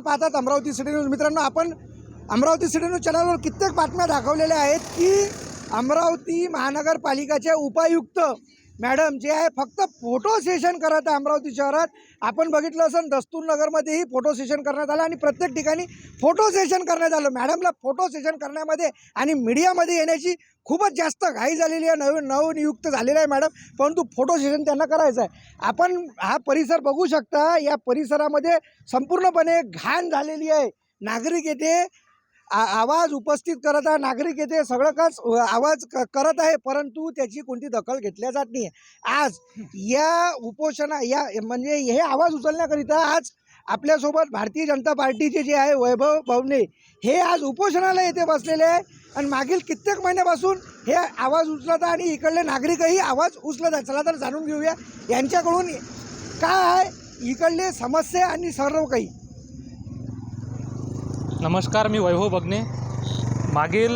आपण पाहतात Amravati city news मित्रांनो आपण अमरावती सिटी न्यूज चॅनलवर कित्येक बातम्या दाखवलेल्या आहेत की अमरावती महानगरपालिकाचे उपायुक्त मॅडम जे आहे फक्त फोटो सेशन करत आहे अमरावती शहरात. आपण बघितलं असेल दस्तूर नगरमध्येही फोटो सेशन करण्यात आलं आणि प्रत्येक ठिकाणी फोटो सेशन करण्यात आलं. मॅडमला फोटो सेशन करण्यामध्ये आणि मीडियामध्ये येण्याची खूपच जास्त घाई झालेली आहे. नवीन नवनियुक्त झालेलं आहे मॅडम परंतु फोटो सेशन त्यांना करायचं आहे. आपण हा परिसर बघू शकता या परिसरामध्ये संपूर्णपणे घाण झालेली आहे. नागरिक येथे आवाज उपस्थित करत आहे नागरिक येथे सगळं काच आवाज क- करत आहे परंतु त्याची कोणती दखल घेतल्या जात नाही. आज या उपोषणा या म्हणजे हे आवाज उचलण्याकरिता आज आपल्यासोबत भारतीय जनता पार्टीचे जे आहे वैभव भवने हे आज उपोषणाला येथे बसलेले आहे. आणि मागील कित्येक महिन्यापासून हे आवाज उचलत आहे आणि इकडले नागरिकही आवाज उचलत आहे चला तर जाणून घेऊया यांच्याकडून काय इकडले समस्या आणि सर्व काही. नमस्कार मी वैभव बघणे मागील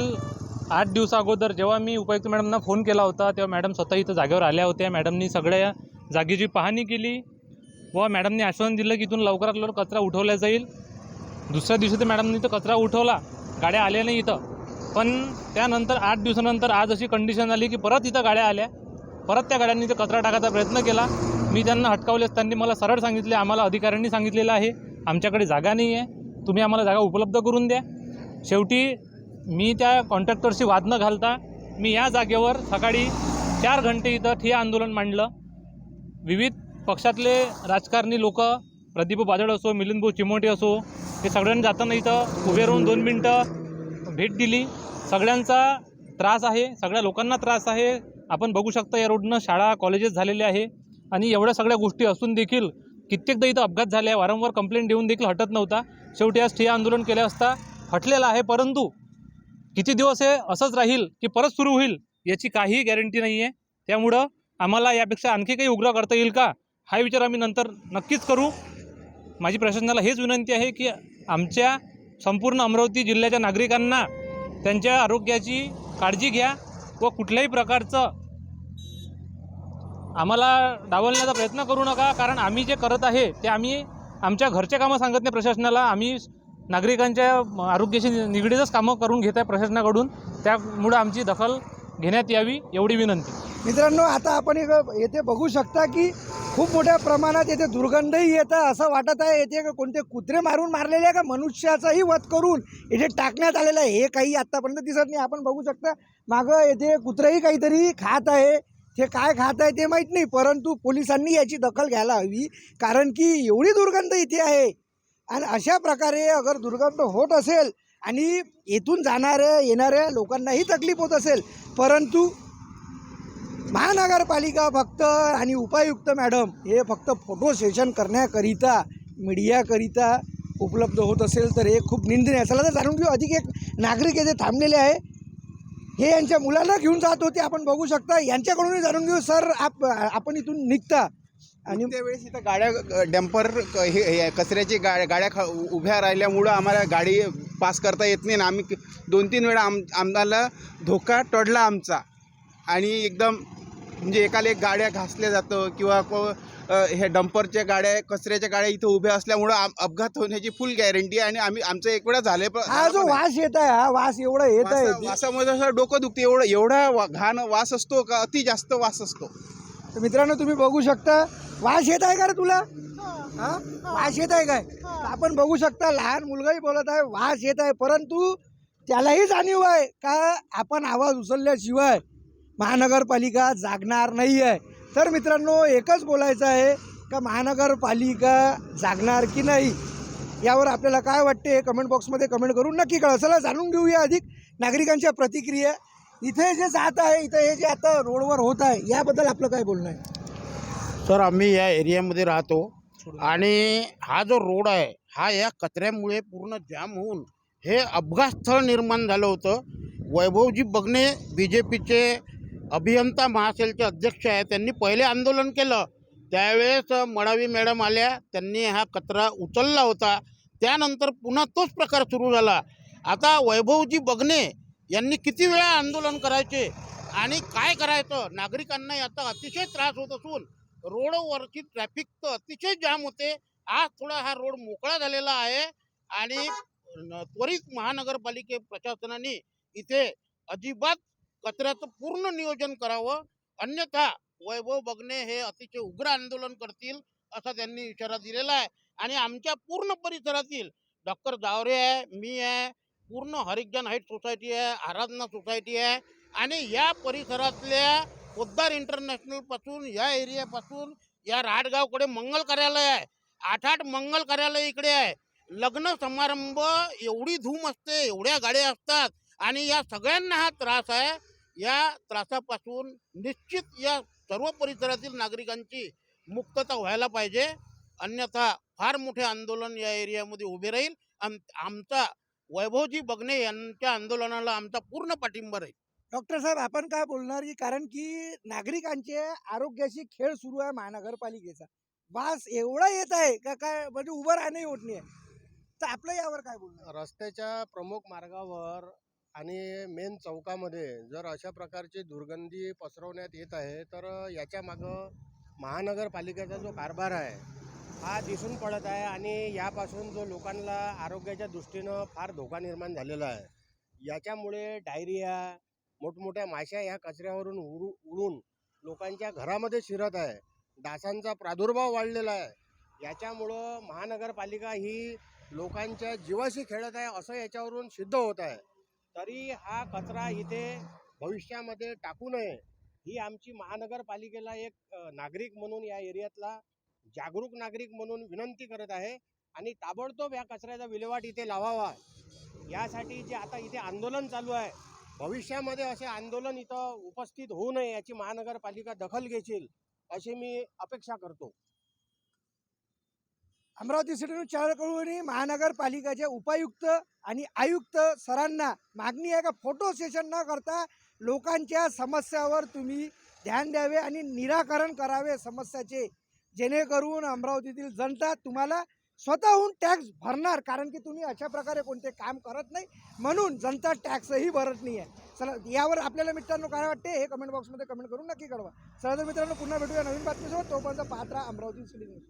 आठ दिवसा अगोदर जेव्हा मी उपायुक्त मॅडमना फोन केला होता तेव्हा मॅडम स्वतः इथं जागेवर आल्या होत्या. मॅडमनी सगळ्या जागेची पाहणी केली व मॅडमनी आश्वासन दिलं की इथून लवकरात लवकर कचरा उठवला जाईल. दुसऱ्या दिवशी तर मॅडमनी तो कचरा उठवला. गाड्या आल्या नाही इथं. पण त्यानंतर आठ दिवसानंतर आज अशी कंडिशन आली की परत इथं गाड्या आल्या. परत त्या गाड्यांनी तर कचरा टाकायचा प्रयत्न केला. मी त्यांना हटकावले त्यांनी मला सरळ सांगितले आम्हाला अधिकाऱ्यांनी सांगितलेलं आहे. आमच्याकडे जागा नाही आहे तुम्ही आम्हाला जागा उपलब्ध करून द्या. शेवटी मी त्या कॉन्ट्रॅक्टरशी वाद न घालता मी या जागेवर सकाळी चार घंटे इथं ठिय्या आंदोलन मांडलं. विविध पक्षातले राजकारणी लोक प्रदीप बाजड असो मिलिंद भाऊ चिमोटे असो हे सगळ्यांनी जाताना इथं उभे राहून दोन मिनटं भेट दिली. सगळ्यांचा त्रास आहे सगळ्या लोकांना त्रास आहे. आपण बघू शकता या रोडनं शाळा कॉलेजेस झालेले आहे. आणि एवढ्या सगळ्या गोष्टी असून देखील कित्येकदा इथं अपघात झाले आहे. वारंवार कंप्लेंट देऊन देखील हटत नव्हता. शेवटी आज ठिय्या आंदोलन केले असता हटलेला आहे. परंतु किती दिवस हे असंच राहील की परत सुरू होईल याची काहीही गॅरंटी नाही आहे त्यामुळं आम्हाला यापेक्षा आणखी काही उग्र करता येईल का? हा विचार आम्ही नंतर नक्कीच करू. माझी प्रशासनाला हेच विनंती आहे की आमच्या संपूर्ण अमरावती जिल्ह्याच्या नागरिकांना त्यांच्या आरोग्याची काळजी घ्या व कुठल्याही प्रकारचं आम्हाला डावलण्याचा प्रयत्न करू नका कारण आम्ही जे करत आहे ते आम्ही आमच्या घरचे कामं सांगत नाही प्रशासनाला. आम्ही नागरिकांच्या आरोग्याशी निगडीतच कामं करून घेत आहे प्रशासनाकडून. त्यामुळं आमची दखल घेण्यात यावी एवढी विनंती. मित्रांनो आता आपण एक येथे बघू शकता की खूप मोठ्या प्रमाणात येथे दुर्गंधही येतं असं वाटत आहे. येथे का कोणते कुत्रे मारून मारलेले आहे का? मनुष्याचाही वध करून येथे टाकण्यात आलेलं आहे. हे काही आत्तापर्यंत दिसत नाही. आपण बघू शकता मागं येथे कुत्रंही काहीतरी खात आहे. हे काय खात आहे ते माहीत नाही परंतु पोलिसांनी याची दखल घ्यायला हवी कारण की एवढी दुर्गंध इथे आहे. आणि अशा प्रकारे अगर दुर्गंध होत असेल आणि येथून जाणाऱ्या येणाऱ्या लोकांनाही तकलीफ होत असेल परंतु महानगरपालिका फक्त आणि उपायुक्त मॅडम हे फक्त फोटो सेशन करण्याकरिता मीडियाकरिता उपलब्ध होत असेल तर हे खूप निंदनीय असेल चला तर जाणून घेऊ अधिक एक नागरिक येथे थांबलेले आहे. हे यांच्या मुलांना घेऊन जात होते आपण बघू शकता. यांच्याकडूनही जाणून घेऊ. सर आप आपण इथून निघता. आणि त्यावेळेस इथं गाड्या डॅम्पर हे हे कचऱ्याची गाड्या गाड्या खा उभ्या राहिल्यामुळं आम्हाला गाडी पास करता येत नाही. ना आम्ही दोन तीन वेळा आम आम्हाला धोका टळला आमचा. आणि एकदम म्हणजे एकाला एक गाड्या घासल्या जातं किंवा को हे डंपरच्या गाड्या कचऱ्याच्या गाड्या इथं उभ्या असल्यामुळं अपघात होण्याची फुल गॅरंटी आहे आणि आम्ही आमचं एक वेळा झाले पण हा जो वास येत आहे हा वास एवढा येत आहे वासा- वासामध्ये असं डोकं दुखते एवढं एवढा घाण वास असतो का अति जास्त वास असतो. तर मित्रांनो तुम्ही बघू शकता. वास येत आहे का रे तुला? हा? वास येत आहे काय आपण बघू शकता लहान मुलगाही बोलत आहे वास येत आहे परंतु त्यालाही जाणीव आहे का आपण आवाज उचलल्याशिवाय महानगरपालिका जागणार नाही आहे तर मित्रांनो एकच बोलायचं आहे का महानगरपालिका जागणार की नाही? यावर आपल्याला काय वाटते कमेंट बॉक्समध्ये कमेंट करून नक्की कळा चला जाणून घेऊया अधिक नागरिकांच्या प्रतिक्रिया. इथे जे जात आहे इथे हे जे आता रोडवर होत आहे याबद्दल आपलं काय बोलणं आहे? सर आम्ही या एरियामध्ये राहतो आणि हा जो रोड आहे हा या कचऱ्यामुळे पूर्ण जाम होऊन हे अपघात स्थळ निर्माण झालं होतं. वैभवजी बगणे बी जे पीचे अभियंता महासेलचे अध्यक्ष आहे. त्यांनी पहिले आंदोलन केलं. त्यावेळेस मडावी मॅडम आल्या. त्यांनी हा कचरा उचलला होता. त्यानंतर पुन्हा तोच प्रकार सुरू झाला. आता वैभवजी बघणे यांनी किती वेळा आंदोलन करायचे आणि काय करायचं? नागरिकांना याचा अतिशय त्रास होत असून रोडवरची ट्रॅफिक तर अतिशय जाम होते. आज थोडा हा रोड मोकळा झालेला आहे आणि त्वरित महानगरपालिके प्रशासनाने इथे अजिबात कचऱ्याचं पूर्ण नियोजन करावं. अन्यथा वैभव बघणे हे अतिशय उग्र आंदोलन करतील असा त्यांनी इशारा दिलेला आहे. आणि आमच्या पूर्ण परिसरातील डॉक्टर जावरे आहे मी आहे पूर्ण हरिजन हाईट सोसायटी आहे आराधना सोसायटी आहे. आणि या परिसरातल्या पोद्दार इंटरनॅशनलपासून या एरियापासून या राडगावकडे मंगल कार्यालय आहे. आठ आठ मंगल कार्यालय इकडे आहे. लग्न समारंभ एवढी धूम असते एवढ्या गाड्या असतात. आणि या सगळ्यांना हा त्रास आहे. या त्रासापासून निश्चित या सर्व परिसरातील नागरिकांची मुक्तता व्हायला पाहिजे. अन्यथा फार मोठे आंदोलन या एरियामध्ये उभे राहील. आम आमचा वैभवजी बघणे यांच्या आंदोलनाला आमचा पूर्ण पाठिंबा राहील. डॉक्टर साहेब आपण काय बोलणार की कारण की नागरिकांचे आरोग्याशी खेळ सुरू आहे महानगरपालिकेचा. वास एवढा येत आहे का काय? म्हणजे उभं राहणंही होत नाही. तर आपलं यावर काय बोलणार? रस्त्याच्या प्रमुख मार्गावर आणि मेन चौकामध्ये जर अशा प्रकारची दुर्गंधी पसरवण्यात येत आहे तर याच्या मागं महानगरपालिकेचा जो कारभार आहे हा दिसून पडत आहे आणि यापासून जो लोकांना आरोग्याच्या दृष्टीनं फार धोका निर्माण झालेला आहे. याच्यामुळे डायरिया मोठमोठ्या माश्या या कचऱ्यावरून उरू उडून लोकांच्या घरामध्ये शिरत आहे. डासांचा प्रादुर्भाव वाढलेला आहे. याच्यामुळं महानगरपालिका ही लोकांच्या जीवाशी खेळत आहे असं याच्यावरून सिद्ध होत आहे. तरी हा कचरा इथे भविष्यामध्ये टाकू नये ही आमची महानगरपालिकेला एक नागरिक म्हणून या एरियातला जागरूक नागरिक म्हणून विनंती करत आहे आणि ताबडतोब या कचऱ्याचा विल्हेवाट इथे लावावा. यासाठी जे आता इथे आंदोलन चालू आहे भविष्यामध्ये असे आंदोलन इथं उपस्थित होऊ नये याची महानगरपालिका दखल घेशील अशी मी अपेक्षा करतो. अमरावती सिटी न्यूज महानगरपालिकेचे उपायुक्त आणि आयुक्त सरांना मागणी आहे का? फोटो सेशन न करता लोकांच्या समस्यावर तुम्ही ध्यान द्यावे आणि निराकरण करावे समस्याचे. जेणेकरून अमरावतीतील जनता तुम्हाला स्वतःहून टॅक्स भरणार. कारण की तुम्ही अशा प्रकारे कोणते काम करत नाही. म्हणून जनता टॅक्सही भरत नाही आहे चला यावर आपल्याला मित्रांनो काय वाटते? हे कमेंट बॉक्समध्ये कमेंट करून नक्की कळवा. चला तर मित्रांनो पुन्हा भेटूया नवीन बातमीसोबत. तोपर्यंत पात्र अमरावती सिटी न्यूज.